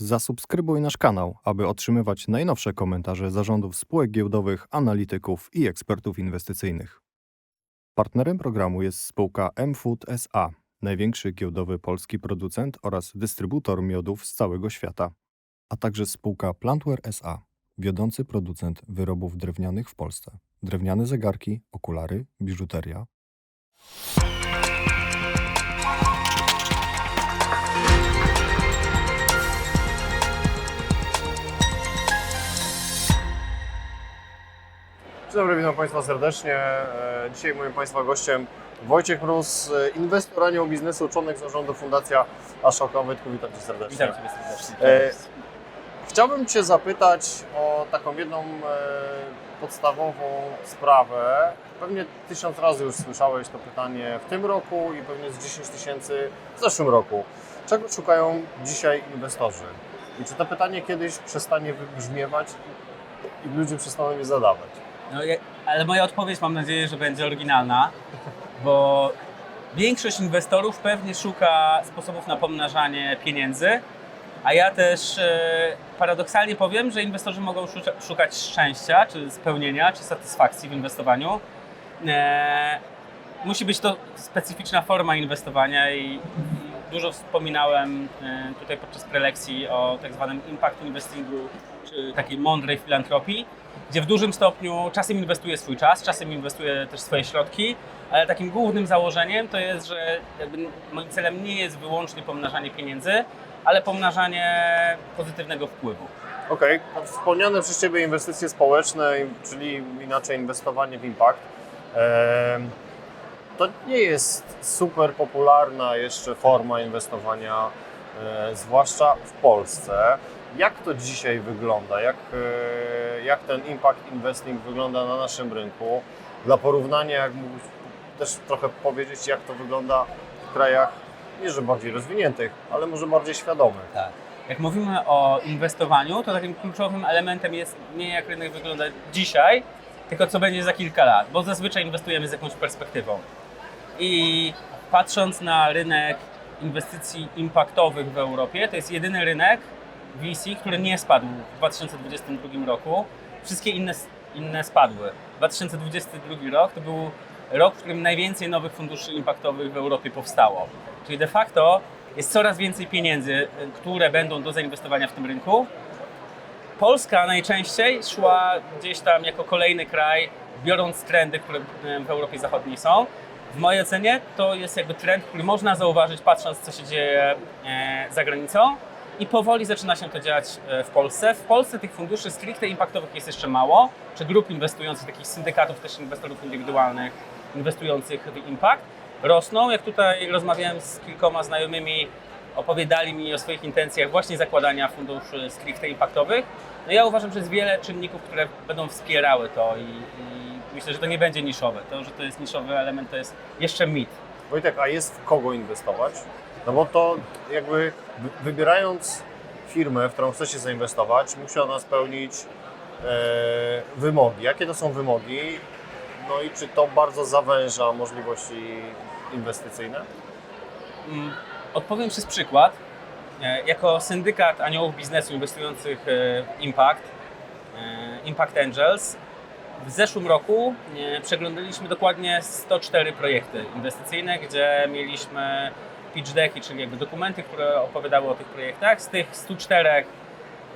Zasubskrybuj nasz kanał, aby otrzymywać najnowsze komentarze zarządów spółek giełdowych, analityków i ekspertów inwestycyjnych. Partnerem programu jest spółka mFood SA, największy giełdowy polski producent oraz dystrybutor miodów z całego świata, a także spółka Plantware SA, wiodący producent wyrobów drewnianych w Polsce. Drewniane zegarki, okulary, biżuteria, Dzień dobry, witam Państwa serdecznie. E, Dzisiaj moim Państwa gościem Wojciech Mróz, e, inwestor anioł biznesu, członek zarządu Fundacja Ashoka. Wojtku, witam Cię serdecznie. Witam Ciebie serdecznie. E, Chciałbym Cię zapytać o taką jedną podstawową sprawę. Pewnie tysiąc razy już słyszałeś to pytanie w tym roku i pewnie z 10 tysięcy w zeszłym roku. Czego szukają dzisiaj inwestorzy? I czy to pytanie kiedyś przestanie wybrzmiewać i ludzie przestaną je zadawać? No, ja- ale moja odpowiedź mam nadzieję, że będzie oryginalna, bo większość inwestorów pewnie szuka sposobów na pomnażanie pieniędzy, a ja też e, paradoksalnie powiem, że inwestorzy mogą szuka- szukać szczęścia, czy spełnienia, czy satysfakcji w inwestowaniu. E, musi być to specyficzna forma inwestowania i dużo wspominałem e, tutaj podczas prelekcji o tak zwanym impact investingu, czy takiej mądrej filantropii, gdzie w dużym stopniu czasem inwestuje swój czas, czasem inwestuje też swoje środki, ale takim głównym założeniem to jest, że moim celem nie jest wyłącznie pomnażanie pieniędzy, ale pomnażanie pozytywnego wpływu. Okej, okay. wspomniane przez Ciebie inwestycje społeczne, czyli inaczej inwestowanie w impact. em, To nie jest super popularna jeszcze forma inwestowania, e, zwłaszcza w Polsce. Jak to dzisiaj wygląda? Jak, e, jak ten impact investing wygląda na naszym rynku? Dla porównania, jak mógłbyś też trochę powiedzieć, jak to wygląda w krajach nie że bardziej rozwiniętych, ale może bardziej świadomych. Tak. Jak mówimy o inwestowaniu, to takim kluczowym elementem jest nie jak rynek wygląda dzisiaj, tylko co będzie za kilka lat, bo zazwyczaj inwestujemy z jakąś perspektywą. I patrząc na rynek inwestycji impaktowych w Europie, to jest jedyny rynek VC, który nie spadł w 2022 roku. Wszystkie inne, inne spadły. 2022 rok to był rok, w którym najwięcej nowych funduszy impaktowych w Europie powstało. Czyli de facto jest coraz więcej pieniędzy, y, które będą do zainwestowania w tym rynku. Polska najczęściej szła gdzieś tam jako kolejny kraj, biorąc trendy, które y, w Europie Zachodniej są. W mojej ocenie to jest jakby trend, który można zauważyć patrząc, co się dzieje e, za granicą i powoli zaczyna się to dziać e, w Polsce. W Polsce tych funduszy stricte impaktowych jest jeszcze mało, czy grup inwestujących, takich syndykatów też inwestorów indywidualnych inwestujących w impact rosną. Jak tutaj rozmawiałem z kilkoma znajomymi, opowiadali mi o swoich intencjach właśnie zakładania funduszy stricte impaktowych. No ja uważam, że jest wiele czynników, które będą wspierały to i, i myślę, że to nie będzie niszowe. To, że to jest niszowy element, to jest jeszcze mit. Wojtek, a jest w kogo inwestować? No bo to jakby wy- wybierając firmę, w którą chcecie zainwestować, musi ona spełnić e, wymogi. Jakie to są wymogi? No i czy to bardzo zawęża możliwości inwestycyjne? Mm, Odpowiem przez przykład. E, Jako syndykat aniołów biznesu inwestujących e, w Impact, e, Impact Angels, w zeszłym roku e, przeglądaliśmy dokładnie 104 projekty inwestycyjne, gdzie mieliśmy pitch decki, czyli jakby dokumenty, które opowiadały o tych projektach. Z tych 104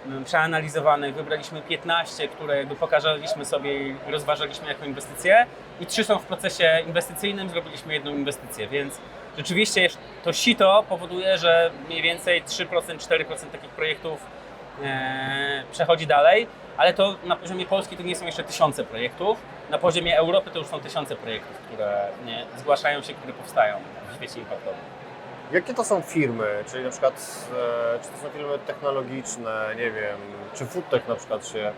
mm, przeanalizowanych wybraliśmy 15, które jakby pokazaliśmy sobie i rozważaliśmy jako inwestycje i trzy są w procesie inwestycyjnym, zrobiliśmy jedną inwestycję, więc rzeczywiście to sito powoduje, że mniej więcej 3%, 4% takich projektów e, przechodzi dalej, ale to na poziomie Polski to nie są jeszcze tysiące projektów, na poziomie Europy to już są tysiące projektów, które nie, zgłaszają się, które powstają w świecie impactowym. Jakie to są firmy? Czyli na przykład, e, czy to są firmy technologiczne, nie wiem, czy foodtech na przykład się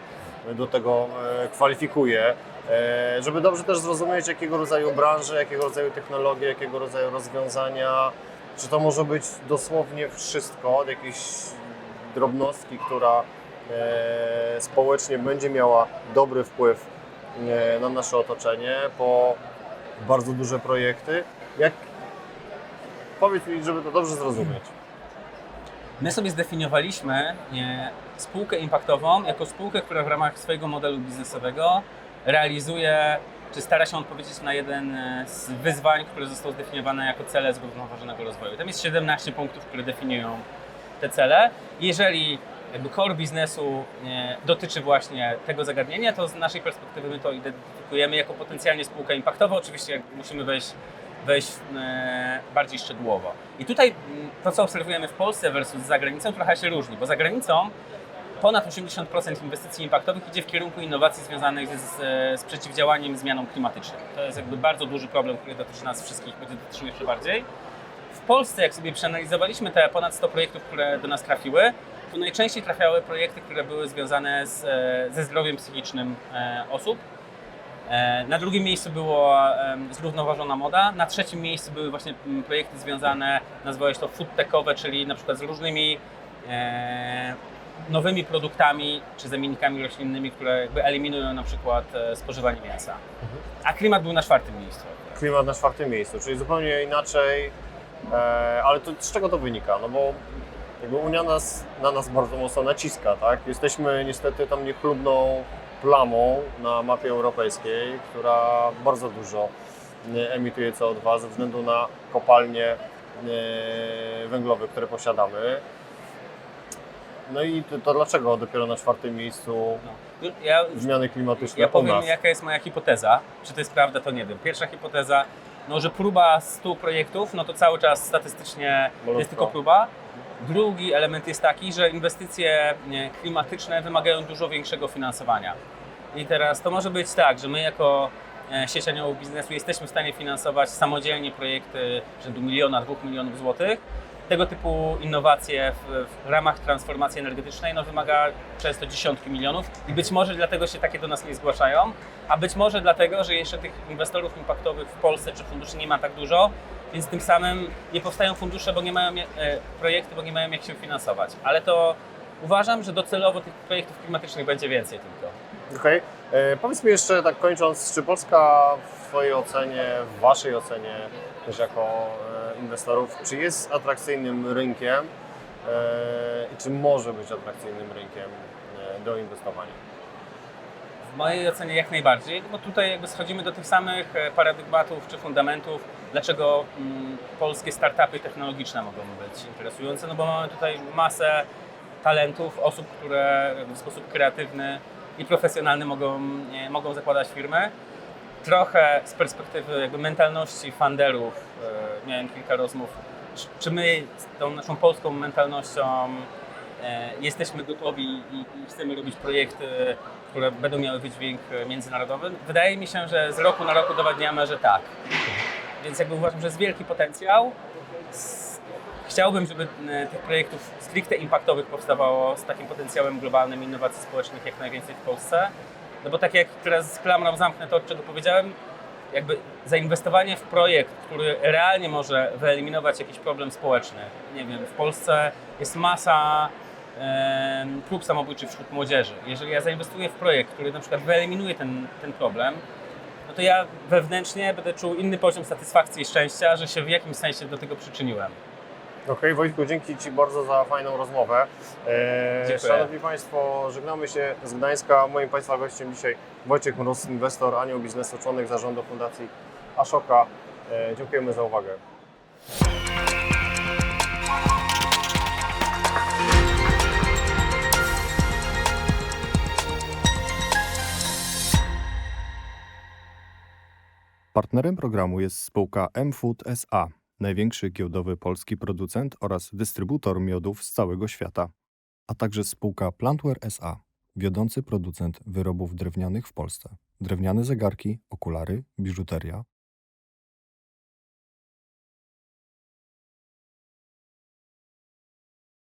do tego e, kwalifikuje, e, żeby dobrze też zrozumieć, jakiego rodzaju branże, jakiego rodzaju technologie, jakiego rodzaju rozwiązania, czy to może być dosłownie wszystko, od jakiejś drobnostki, która społecznie będzie miała dobry wpływ e, na nasze otoczenie, po bardzo duże projekty. Jak, Powiedz mi, żeby to dobrze zrozumieć. My sobie zdefiniowaliśmy nie, spółkę impaktową jako spółkę, która w ramach swojego modelu biznesowego realizuje, czy stara się odpowiedzieć na jeden e, z wyzwań, które zostały zdefiniowane jako cele zrównoważonego rozwoju. Tam jest 17 punktów, które definiują te cele. Jeżeli jakby core biznesu dotyczy właśnie tego zagadnienia, to z naszej perspektywy my to identyfikujemy jako potencjalnie spółkę impaktową. Oczywiście musimy wejść, wejść e, bardziej szczegółowo. I tutaj mm, to, co obserwujemy w Polsce versus za granicą, trochę się różni, bo za granicą ponad 80% inwestycji impaktowych idzie w kierunku innowacji związanych z, z przeciwdziałaniem zmianom klimatycznym. To jest jakby bardzo duży problem, który dotyczy nas wszystkich, będzie dotyczył jeszcze bardziej. W Polsce, jak sobie przeanalizowaliśmy te ponad 100 projektów, które do nas trafiły, to najczęściej trafiały projekty, które były związane z, e, ze zdrowiem psychicznym e, osób. E, Na drugim miejscu była zrównoważona moda, na trzecim miejscu były właśnie projekty związane, nazwałeś to food techowe, czyli na przykład z różnymi nowymi produktami czy zamiennikami roślinnymi, które jakby eliminują na przykład spożywanie mięsa. A klimat był na czwartym miejscu. Klimat na czwartym miejscu, czyli zupełnie inaczej. Ale to, z czego to wynika? No bo jakby Unia nas, na nas bardzo mocno naciska, tak? Jesteśmy niestety tam niechlubną plamą na mapie europejskiej, która bardzo dużo e, emituje CO2 ze względu na kopalnie e, węglowe, które posiadamy. No i to, to dlaczego dopiero na czwartym miejscu No. Ja, zmiany klimatyczne ja powiem, jaka jest moja hipoteza. Czy to jest prawda, to nie wiem. Pierwsza hipoteza, no, że próba 100 projektów, no to cały czas statystycznie Malutko. jest tylko próba. Drugi element jest taki, że inwestycje klimatyczne wymagają dużo większego finansowania. I teraz to może być tak, że my jako e, sieć aniołów biznesu jesteśmy w stanie finansować samodzielnie projekty rzędu miliona, dwóch milionów złotych. Tego typu innowacje w, w ramach transformacji energetycznej no, wymaga często dziesiątki milionów i być może dlatego się takie do nas nie zgłaszają, a być może dlatego, że jeszcze tych inwestorów impaktowych w Polsce czy funduszy nie ma tak dużo, więc tym samym nie powstają fundusze, bo nie mają e, projekty, bo nie mają jak się finansować. Ale to uważam, że docelowo tych projektów klimatycznych będzie więcej tylko. Okej. E, Powiedz mi jeszcze, tak kończąc, czy Polska w Twojej ocenie, w Waszej ocenie, też jako e, inwestorów, czy jest atrakcyjnym rynkiem e, i czy może być atrakcyjnym rynkiem e, do inwestowania? W mojej ocenie jak najbardziej, bo tutaj jakby schodzimy do tych samych paradygmatów czy fundamentów, dlaczego mm, polskie startupy technologiczne mogą być interesujące, no bo mamy tutaj masę talentów, osób, które w sposób kreatywny i profesjonalny mogą, mogą zakładać firmy. Trochę z perspektywy jakby mentalności funderów e, miałem kilka rozmów, czy- my z tą naszą polską mentalnością e, jesteśmy gotowi i, chcemy robić projekty, które będą miały wydźwięk międzynarodowy. Wydaje mi się, że z roku na rok udowadniamy, że tak. Więc jakby uważam, że jest wielki potencjał. Chciałbym, żeby e, tych projektów stricte impaktowych powstawało z takim potencjałem globalnym innowacji społecznych jak najwięcej w Polsce. No bo tak jak teraz klamrą zamknę to, od czego powiedziałem, jakby zainwestowanie w projekt, który realnie może wyeliminować jakiś problem społeczny. Nie wiem, w Polsce jest masa prób samobójczych wśród młodzieży. Jeżeli ja zainwestuję w projekt, który na przykład wyeliminuje ten, ten problem, no to ja wewnętrznie będę czuł inny poziom satysfakcji i szczęścia, że się w jakimś sensie do tego przyczyniłem. Okej, Wojtku, dzięki Ci bardzo za fajną rozmowę. E, Dziękuję. Szanowni Państwo, żegnamy się z Gdańska. Moim Państwa gościem dzisiaj Wojciech Mróz, inwestor, anioł biznesu, członek zarządu Fundacji Ashoka. E, dziękujemy za uwagę. Partnerem programu jest spółka mFood SA, największy giełdowy polski producent oraz dystrybutor miodów z całego świata, a także spółka Plantware SA, wiodący producent wyrobów drewnianych w Polsce. Drewniane zegarki, okulary, biżuteria,